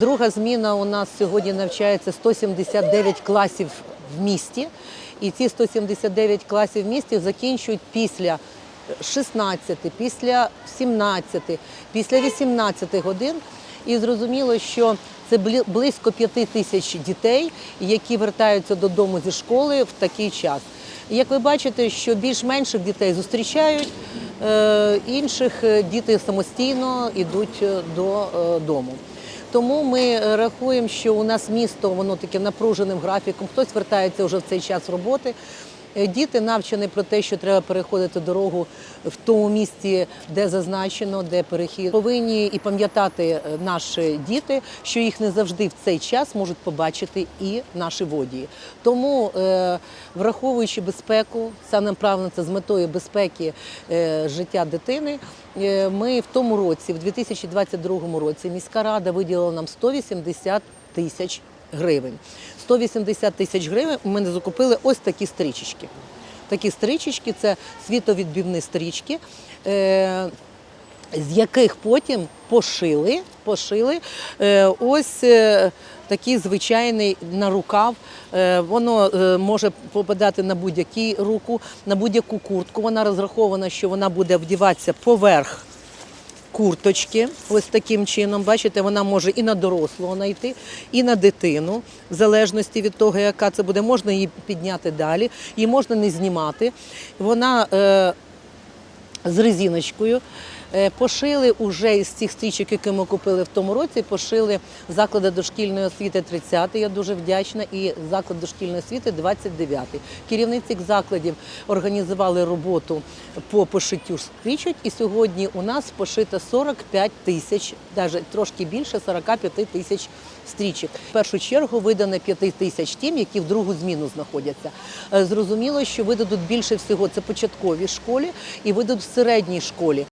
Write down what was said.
Друга зміна у нас сьогодні навчається 179 класів в місті. І ці 179 класів в місті закінчують після 16, після 17, після 18 годин. І зрозуміло, що це близько 5 тисяч дітей, які вертаються додому зі школи в такий час. Як ви бачите, що більш менших дітей зустрічають, е, інших е, діти самостійно йдуть е, додому. Тому ми рахуємо, що у нас місто воно таке напруженим графіком. Хтось вертається вже в цей час роботи. Е, Діти навчені про те, що треба переходити дорогу в тому місці, де зазначено, де перехід. Повинні і пам'ятати е, наші діти, що їх не завжди в цей час можуть побачити і наші водії. Тому, е, враховуючи безпеку, це з метою безпеки життя дитини. Ми в тому році, в 2022 році, міська рада виділила нам 180 тисяч гривень. 180 тисяч гривень ми не закупили ось такі стрічечки. Такі стрічечки це світовідбівні стрічки. Е, з яких потім пошили, пошили е, ось е, такий звичайний на рукав. Воно може попадати на будь-яку руку, на будь-яку куртку. Вона розрахована, що вона буде вдіватися поверх курточки. Ось таким чином. Бачите, вона може і на дорослого знайти, і на дитину, в залежності від того, яка це буде. Можна її підняти далі, її можна не знімати. Вона е, з резиночкою. Е, Пошили уже із цих стрічок, які ми купили в тому році, пошили заклади дошкільної освіти 30-й, я дуже вдячна, і заклад дошкільної освіти 29. Керівниці закладів організували роботу по пошиттю стрічок, і сьогодні у нас пошито 45 тисяч, навіть трошки більше 45 тисяч стрічок. В першу чергу видано 5 тисяч тим, які в другу зміну знаходяться. Е, Зрозуміло, що видадуть більше всього це початковій школі і видадуть в середній школі.